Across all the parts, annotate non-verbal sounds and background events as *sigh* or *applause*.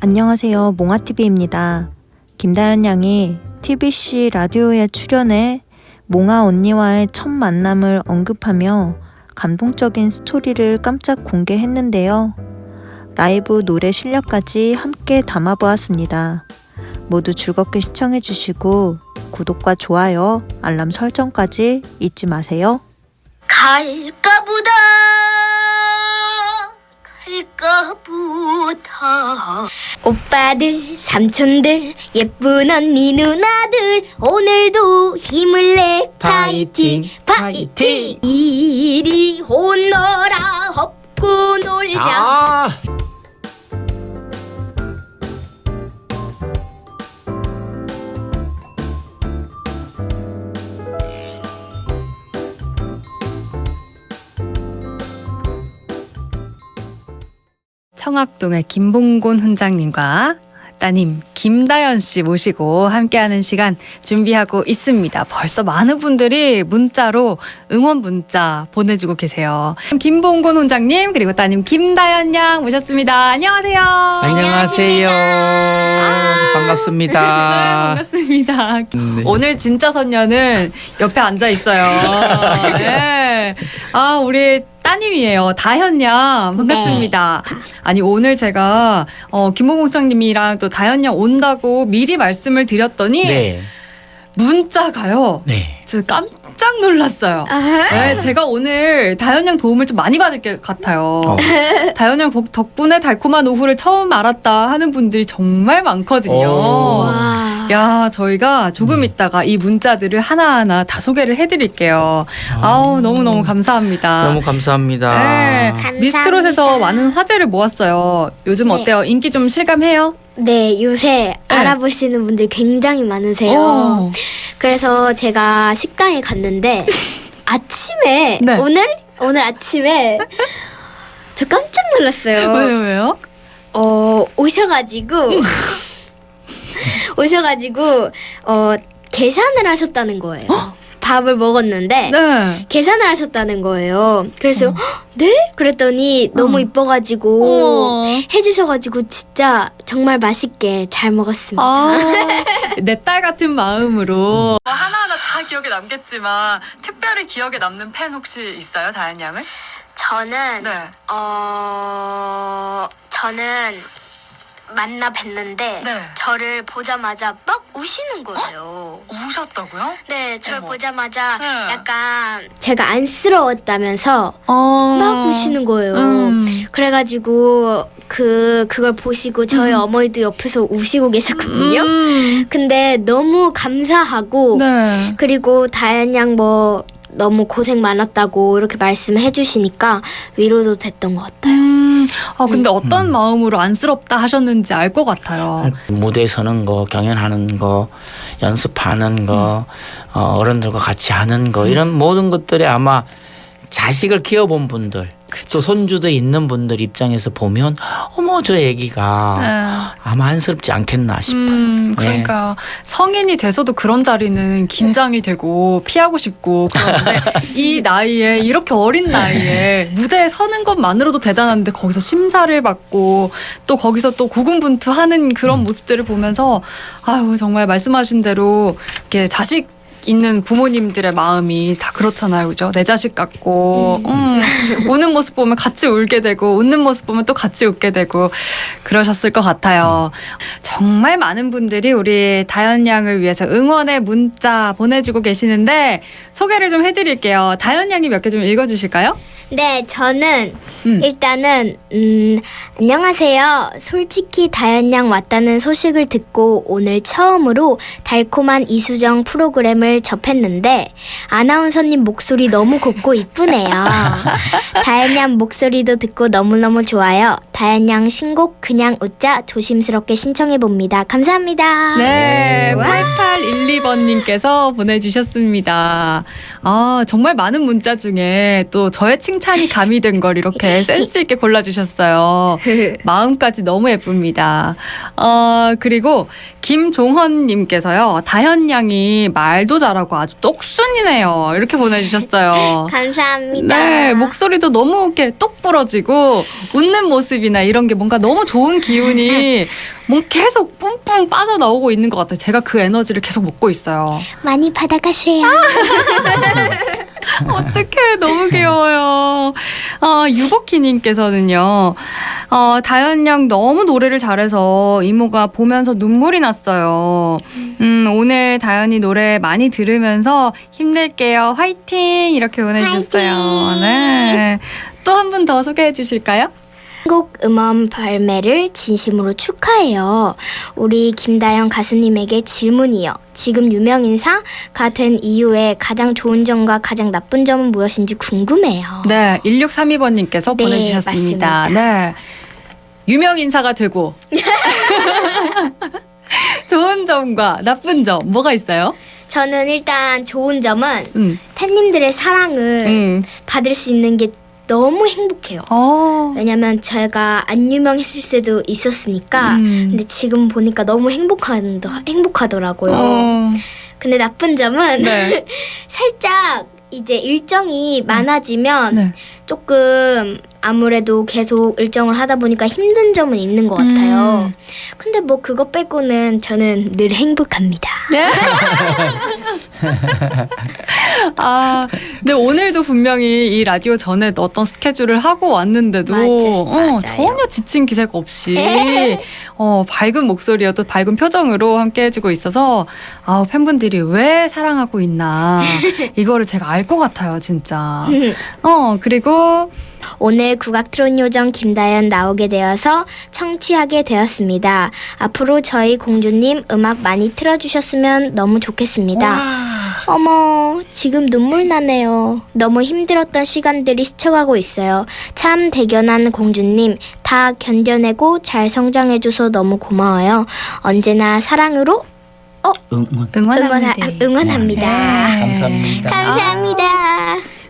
안녕하세요. 몽아TV입니다. 김다연 양이 TBC 라디오에 출연해 몽아 언니와의 첫 만남을 언급하며 감동적인 스토리를 깜짝 공개했는데요. 라이브 노래 실력까지 함께 담아보았습니다. 모두 즐겁게 시청해주시고 구독과 좋아요, 알람 설정까지 잊지 마세요. 갈까 보다 갈까 보다 오빠들 삼촌들 예쁜 언니 누나들 오늘도 힘을 내. 파이팅 파이팅. 이리 오너라 업고 놀자. 아, 청학동의 김봉곤 훈장님과 따님 김다연 씨 모시고 함께하는 시간 준비하고 있습니다. 벌써 많은 분들이 문자로 응원 문자 보내주고 계세요. 김봉곤 훈장님 그리고 따님 김다연 양 모셨습니다. 안녕하세요. 안녕하세요. 반갑습니다. *laughs* 네, 반갑습니다. 네. 오늘 진짜 선녀는 옆에 앉아 있어요. *laughs* 네. 아, 우리 따님이에요. 다현 양. 반갑습니다. 아니, 오늘 제가, 어, 김호공장님이랑 또 다현 양 온다고 미리 말씀을 드렸더니, 네. 문자가요. 네. 저 깜짝 놀랐어요. 아하. 네, 제가 오늘 다현 양 도움을 좀 많이 받을 것 같아요. 어. 다현 양 덕- 덕분에 달콤한 오후를 처음 알았다 하는 분들이 정말 많거든요. 야, 저희가 조금 음. 있다가 이 문자들을 하나하나 다 소개를 해드릴게요. 아우, 너무너무 감사합니다. 너무 감사합니다. 네, 감사합니다. 미스트롯에서 많은 화제를 모았어요. 요즘 네. 어때요? 인기 좀 실감해요? 네 요새 알아보시는 분들 굉장히 많으세요 오. 그래서 제가 식당에 갔는데 *laughs* 아침에 네. 오늘 오늘 아침에 저 깜짝 놀랐어요. 왜요, 왜요? 어 오셔가지고 *laughs* 오셔가지고 어 계산을 하셨다는 거예요. 밥을 먹었는데 네. 계산을 하셨다는 거예요. 그래서 "헉, 네? 그랬더니 너무 어. 이뻐가지고 어. 해주셔가지고 진짜 정말 맛있게 잘 먹었습니다. 아, *laughs* 내딸 같은 마음으로 뭐 하나하나 다 기억에 남겠지만 특별히 기억에 남는 팬 혹시 있어요, 다현 양은? 저는 네. 어 저는 만나 뵀는데 네. 저를 보자마자 막 우시는 거예요. 우셨다고요? 네, 저를 어머. 보자마자 네. 약간 제가 안쓰러웠다면서 어. 막 우시는 거예요. 음. 그래가지고 그 그걸 보시고 저희 어머니도 옆에서 우시고 계셨거든요. 음. 근데 너무 감사하고 네. 그리고 다현 양뭐 너무 고생 많았다고 이렇게 말씀해 주시니까 위로도 됐던 것 같아요. 음, 아 근데 어떤 음. 마음으로 안쓰럽다 하셨는지 알 것 같아요. 무대에 서는 거, 경연하는 거, 연습하는 거, 어, 어른들과 같이 하는 거 이런 모든 것들이 아마 자식을 키워본 분들, 또 손주들 있는 분들 입장에서 보면 어머 저 애기가 아마 안쓰럽지 않겠나 싶어요. 음, 네. 그러니까 성인이 돼서도 그런 자리는 긴장이 되고 피하고 싶고 그런데 *laughs* 이 나이에 이렇게 어린 나이에 무대에 서는 것만으로도 대단한데 거기서 심사를 받고 또 거기서 또 고군분투하는 그런 음. 모습들을 보면서 아유 정말 말씀하신 대로 이렇게 자식 있는 부모님들의 마음이 다 그렇잖아요, 그죠? 내 자식 같고, 음, 우는 모습 보면 같이 울게 되고, 웃는 모습 보면 또 같이 웃게 되고, 그러셨을 것 같아요. 정말 많은 분들이 우리 다현 양을 위해서 응원의 문자 보내주고 계시는데, 소개를 좀 해드릴게요. 다현 양이 몇 개 좀 읽어주실까요? 네, 저는 음. 일단은 음, 안녕하세요. 솔직히 다현 양 왔다는 소식을 듣고 오늘 처음으로 달콤한 이수정 프로그램을 접했는데 아나운서님 목소리 너무 곱고 이쁘네요. 다현 양 목소리도 듣고 너무너무 좋아요. 다현 양 신곡 그냥 웃자 조심스럽게 신청해 봅니다. 감사합니다. 네, 8812번님께서 보내주셨습니다. 아, 정말 많은 문자 중에 또 저의 칭찬이 가미된 걸 이렇게 *laughs* 센스있게 골라주셨어요. 마음까지 너무 예쁩니다. 어, 그리고 김종헌님께서요, 다현 양이 말도 잘 하고 아주 똑순이네요. 이렇게 보내주셨어요. *laughs* 감사합니다. 네, 목소리도 너무 이렇게 똑 부러지고 웃는 모습이나 이런 게 뭔가 너무 좋은 기운이 *laughs* 뭔 계속 뿜뿜 빠져나오고 있는 것 같아요. 제가 그 에너지를 계속 먹고 있어요. 많이 받아가세요. *laughs* 어떡해, 너무 귀여워요. 어, 유복희님께서는요, 어, 다현 양 너무 노래를 잘해서 이모가 보면서 눈물이 났어요. 음, 오늘 다현이 노래 많이 들으면서 힘낼게요. 화이팅! 이렇게 보내주셨어요. 화이팅! 네. 또 한 분 더 소개해 주실까요? 곡 음원 발매를 진심으로 축하해요. 우리 김다영 가수님에게 질문이요. 지금 유명 인사가 된 이후에 가장 좋은 점과 가장 나쁜 점은 무엇인지 궁금해요. 네, 1632번님께서 네, 보내주셨습니다. 맞습니다. 네. 유명 인사가 되고. *laughs* 좋은 점과 나쁜 점, 뭐가 있어요? 저는 일단 좋은 점은 음, 팬님들의 사랑을 음. 받을 수 있는 게 너무 행복해요. 어. 왜냐면 제가 안 유명했을 때도 있었으니까. 음. 근데 지금 보니까 너무 행복한 행복하더라고요. 어. 근데 나쁜 점은 네. *laughs* 살짝 이제 일정이 많아지면 네. 조금 아무래도 계속 일정을 하다 보니까 힘든 점은 있는 것 같아요. 음. 근데 뭐 그거 빼고는 저는 늘 행복합니다. 네. *laughs* 아, 근데 오늘도 분명히 이 라디오 전에 어떤 스케줄을 하고 왔는데도 맞아, 어, 맞아요. 전혀 지친 기색 없이 *laughs* 어, 밝은 목소리와 또 밝은 표정으로 함께 해주고 있어서 아, 팬분들이 왜 사랑하고 있나 *laughs* 이거를 제가 알 것 같아요, 진짜. *laughs* 어, 그리고 오늘 국악 트롯 요정 김다연 나오게 되어서 청취하게 되었습니다. 앞으로 저희 공주님 음악 많이 틀어주셨으면 너무 좋겠습니다. 어머, 지금 눈물 나네요. 너무 힘들었던 시간들이 스쳐가고 있어요. 참 대견한 공주님, 다 견뎌내고 잘 성장해줘서 너무 고마워요. 언제나 사랑으로 응원. 응원합니다. 응원하, 응원합니다. 네. 감사합니다. 감사합니다.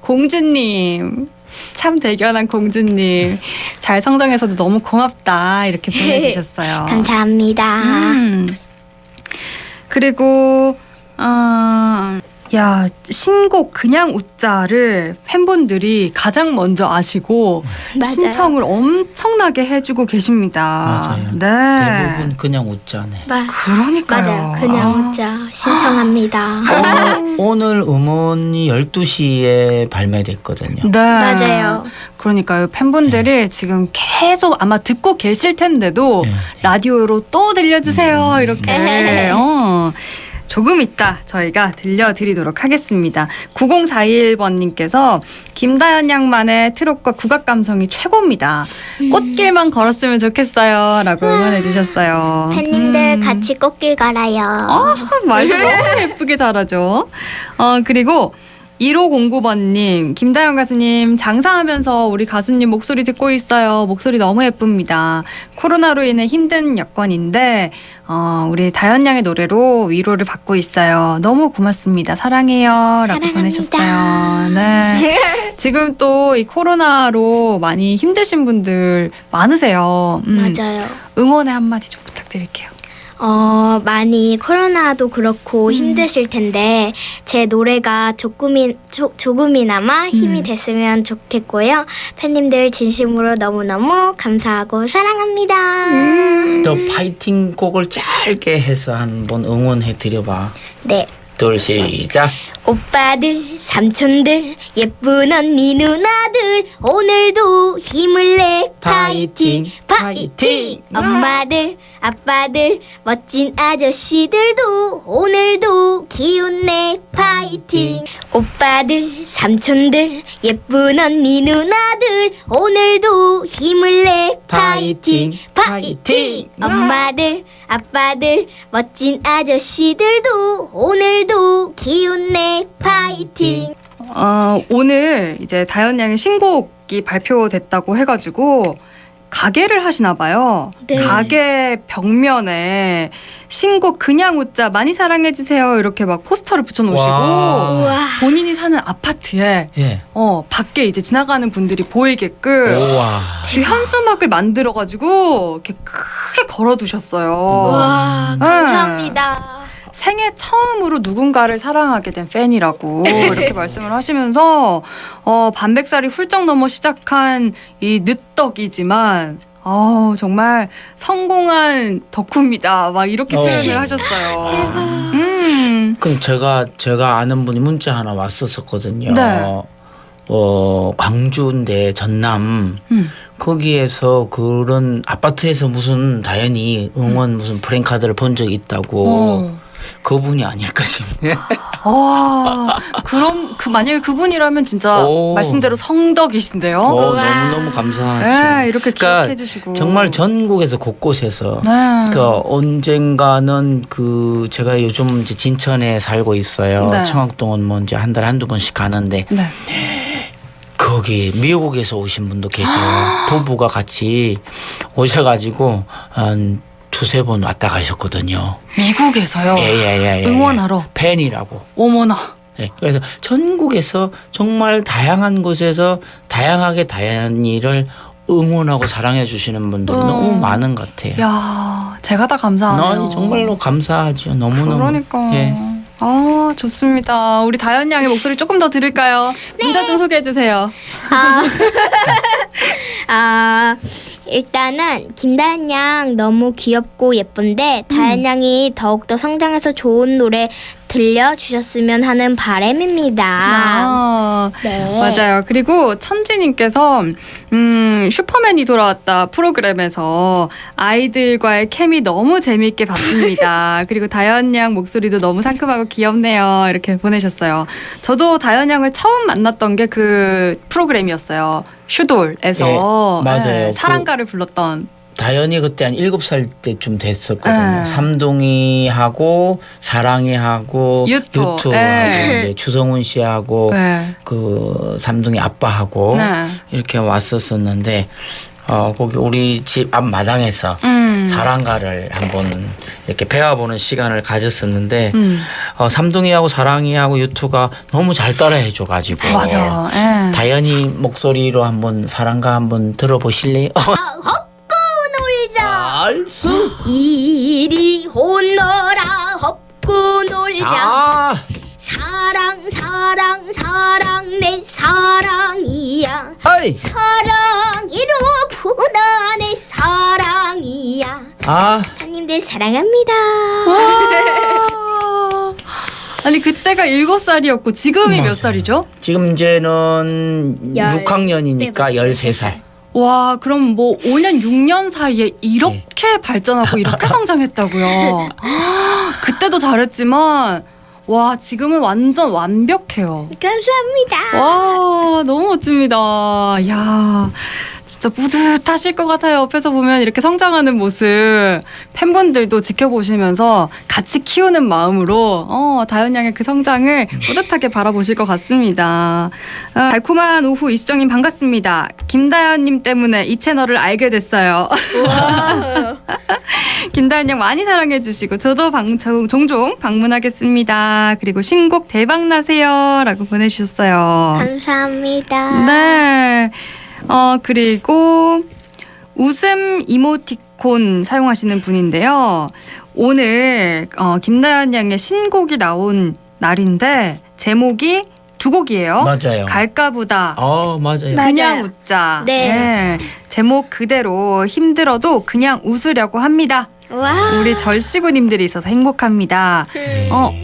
공주님. 참 대견한 공주님. 잘 성장해서도 너무 고맙다. 이렇게 *laughs* 보내주셨어요. 감사합니다. 음. 그리고, 어, 야, 신곡 그냥 웃자를 팬분들이 가장 먼저 아시고 맞아요. 신청을 엄청나게 해주고 계십니다. 맞아요. 네. 대부분 그냥 웃자네. 마- 그러니까요. 맞아요. 그냥 아. 웃자 신청합니다. 오늘, 오늘 음원이 12시에 발매됐거든요. 네. 맞아요. 그러니까요. 팬분들이 지금 계속 아마 듣고 계실 텐데도 네. 라디오로 또 들려주세요. 음. 이렇게. 어. 조금 있다 저희가 들려드리도록 하겠습니다. 9041번님께서 김다연 양만의 트롯과 국악 감성이 최고입니다. 꽃길만 걸었으면 좋겠어요. 라고 응원해 주셨어요. 팬님들 음. 같이 꽃길 갈아요. 아, 말도 너무 예쁘게 잘하죠. 어, 그리고 1509번님, 김다영 가수님, 장사하면서 우리 가수님 목소리 듣고 있어요. 목소리 너무 예쁩니다. 코로나로 인해 힘든 여건인데, 어, 우리 다현 양의 노래로 위로를 받고 있어요. 너무 고맙습니다. 사랑해요. 라고 사랑합니다. 보내셨어요. 네. *laughs* 지금 또 이 코로나로 많이 힘드신 분들 많으세요. 음, 맞아요. 응원의 한마디 좀 부탁드릴게요. 어, 많이 코로나도 그렇고 힘드실 텐데 제 노래가 조금이 조, 조금이나마 힘이 음. 됐으면 좋겠고요. 팬님들 진심으로 너무너무 감사하고 사랑합니다. 또 파이팅 곡을 짧게 해서 한번 응원해 드려봐. 네. 둘 시작. 오빠들, 삼촌들, 예쁜 언니 누나들, 오늘도 힘을 내 파이팅, 파이팅! 엄마들, 아빠들, 멋진 아저씨들도 오늘도 기운 내 파이팅! 오빠들, 삼촌들, 예쁜 언니 누나들, 오늘도 힘을 내 파이팅, 파이팅! 엄마들, 아빠들, 멋진 아저씨들도 오늘도 기운 내 파이팅! 어, 오늘 이제 다현 양의 신곡이 발표됐다고 해가지고 가게를 하시나 봐요. 네. 가게 벽면에 신곡 그냥 웃자 많이 사랑해 주세요 이렇게 막 포스터를 붙여 놓으시고. 우와. 본인이 사는 아파트에 예. 어 밖에 이제 지나가는 분들이 보이게끔 우와. 그 현수막을 만들어 가지고 이렇게 크게 걸어 두셨어요. 와, 네. 감사합니다. 생애 처음으로 누군가를 사랑하게 된 팬이라고 이렇게 말씀을 하시면서 어, 반백살이 훌쩍 넘어 시작한 이 늦덕이지만 어, 정말 성공한 덕후입니다. 막 이렇게 어. 표현을 하셨어요. 음. 그럼 제가 제가 아는 분이 문자 하나 왔었었거든요. 네. 어 광주인데 전남 음. 거기에서 그런 아파트에서 무슨 다현이 응원 무슨 프랭카드를 본 적이 있다고 어. 그분이 아닐까 싶네. 와, 그럼 그 만약에 그분이라면 진짜 오. 말씀대로 성덕이신데요. 어, 우와. 너무 너무 감사하죠. 네, 이렇게 그러니까 기억해 주시고 정말 전국에서 곳곳에서 네. 그 언젠가는 그 제가 요즘 이제 진천에 살고 있어요. 네. 청학동은 뭐 이제 한 달에 한두 번씩 가는데 네. 거기 미국에서 오신 분도 계세요. 부부가 같이 오셔가지고 한 두세 번 왔다 가셨거든요. 미국에서요. 예예 예. 응원하러. 팬이라고. 어머나. 예, 그래서 전국에서 정말 다양한 곳에서 다양하게 다현이를 응원하고 사랑해 주시는 분들이 어. 너무 많은 것 같아요. 야, 제가 다 감사하네요. 나 정말로 감사하죠. 너무너무. 그러니까. 예. 아, 좋습니다. 우리 다현 양의 목소리 조금 더 들을까요? 문자 좀 소개해 주세요. 아, *laughs* 아, 일단은 김다현 양 너무 귀엽고 예쁜데 다현 양이 더욱더 성장해서 좋은 노래 들려주셨으면 하는 바람입니다. 아, 네. 맞아요. 그리고 천지님께서 음, 슈퍼맨이 돌아왔다 프로그램에서 아이들과의 케미 너무 재미있게 봤습니다. *laughs* 그리고 다현 양 목소리도 너무 상큼하고 귀엽네요. 이렇게 보내셨어요. 저도 다현 양을 처음 만났던 게 그 프로그램이었어요. 슈돌에서 예, 맞아요. 네, 그- 사랑가를 불렀던 다현이 그때 한 일곱 살 때쯤 됐었거든요. 네. 삼동이하고 사랑이하고 유토. 유토 네. 이제 추성훈 씨하고 네. 그 삼동이 아빠하고 네. 이렇게 왔었었는데 어 거기 우리 집 앞 마당에서 음. 사랑가를 한번 이렇게 배워보는 시간을 가졌었는데 음. 어, 삼동이하고 사랑이하고 유토가 너무 잘 따라해줘가지고 맞아. 예. 다현이 목소리로 한번 사랑가 한번 들어보실래요? 알 수 이리 오너라 헛구 놀자. 아. 사랑 사랑 사랑 내 사랑이야. 아이. 사랑이로구나 내 사랑이야. 아. 하님들 사랑합니다. 와. 아니 그때가 일곱 살이었고 지금이 몇. 살이죠? 지금 이제는 열- 6학년이니까 13살 와 그럼 뭐 5년 6년 사이에 이렇게 발전하고 이렇게 성장했다고요? *laughs* *gasps* 그때도 잘했지만 와 지금은 완전 완벽해요. 감사합니다 와 너무 멋집니다. 야 진짜 뿌듯하실 것 같아요. 옆에서 보면 이렇게 성장하는 모습 팬분들도 지켜보시면서 같이 키우는 마음으로 어, 다현 양의 그 성장을 뿌듯하게 바라보실 것 같습니다. 어, 달콤한 오후 이수정님 반갑습니다. 김다현님 때문에 이 채널을 알게 됐어요. *laughs* 김다현 양 많이 사랑해 주시고 저도 방, 저- 종종 방문하겠습니다. 그리고 신곡 대박 나세요라고 보내주셨어요. 감사합니다 네. 어, 그리고 웃음 이모티콘 사용하시는 분인데요. 오늘 어, 김나연 양의 신곡이 나온 날인데 제목이 두 곡이에요. 맞아요. 갈까보다 어 맞아요. 맞- 그냥 맞아요. 웃자. 네. 제목 그대로 힘들어도 그냥 웃으려고 합니다. 와 우리 절시구님들이 있어서 행복합니다. 어,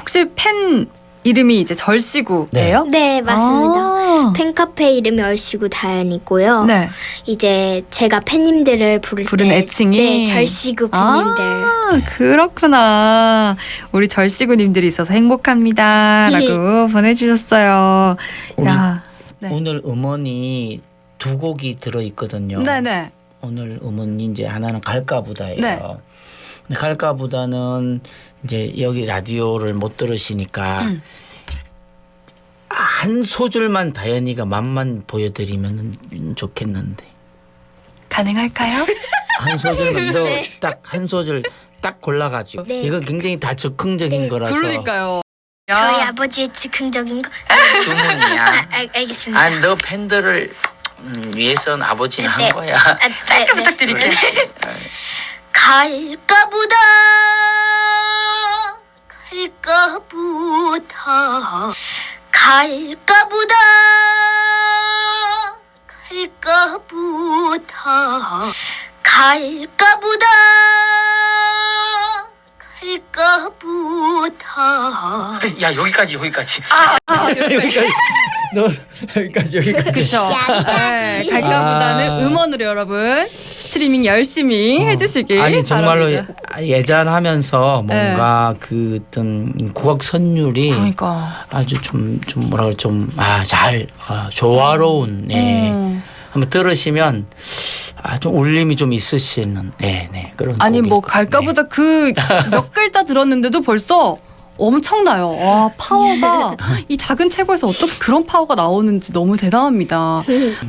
혹시 팬 이름이 이제 절시구예요? 네 맞습니다 아. 팬카페 이름이 얼씨구 다현이고요. 네. 이제 제가 팬님들을 부를 부른 때 애칭이? 네, 절씨구 팬님들. 아, 그렇구나. 우리 절시구님들이 있어서 행복합니다라고 보내주셨어요. 우리 야, 네. 오늘 음원이 두 곡이 들어 있거든요. 네네. 오늘 음원이 이제 하나는 갈까 보다예요. 네. 갈까보다는 이제 여기 라디오를 못 들으시니까 음. 한 소절만 다현이가 맛만 보여드리면 좋겠는데. 가능할까요? *laughs* 한 소절만 더 *laughs* 딱한 소절 딱 골라가지고 네. 이거 굉장히 다 즉흥적인 네. 거라서 그러니까요. 야. 저희 아버지의 즉흥적인 거. 주문이야. *laughs* 아, 알, 알겠습니다. 아, 너 팬들을 음, 위해서는 아버지는 네. 한 거야. 아, 짧게 부탁드릴게요. 갈까 보다 갈까 보다 갈까 보다 갈까 보다 갈까 보다 갈까 보다 야 여기까지 여기까지. 아, *laughs* 여기까지. 너 여기까지 여기까지. 그쵸. 네, 여기까지. 갈까보다는 아. 음원으로 여러분 스트리밍 열심히 해주시길 아니 정말로 바랍니다. 예- 예전하면서 뭔가 그 어떤 국악 선율이 네. 그러니까. 아주 좀 좀 뭐라 그래 좀아잘 아, 조화로운 네. 음. 한번 들으시면 아좀 울림이 좀 있으시는 네네 그런 아니 곡일 뭐 것. 갈까보다 그 몇 글자 들었는데도 벌써 엄청나요. 와 파워가 이 작은 체구에서 어떻게 그런 파워가 나오는지 너무 대단합니다.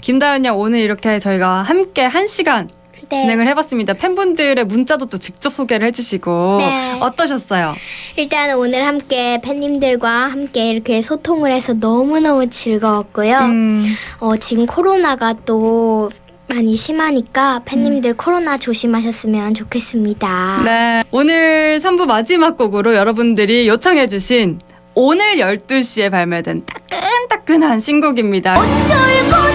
김다연 양 오늘 이렇게 저희가 함께 한 시간 네. 진행을 해봤습니다. 팬분들의 문자도 또 직접 소개를 해주시고 네. 어떠셨어요? 일단 오늘 함께 팬님들과 함께 이렇게 소통을 해서 너무너무 즐거웠고요. 음, 어, 지금 코로나가 또 많이 심하니까 팬님들 코로나 조심하셨으면 좋겠습니다. 네 오늘 3부 마지막 곡으로 여러분들이 요청해주신 오늘 12시에 발매된 따끈따끈한 신곡입니다. 어쩔 거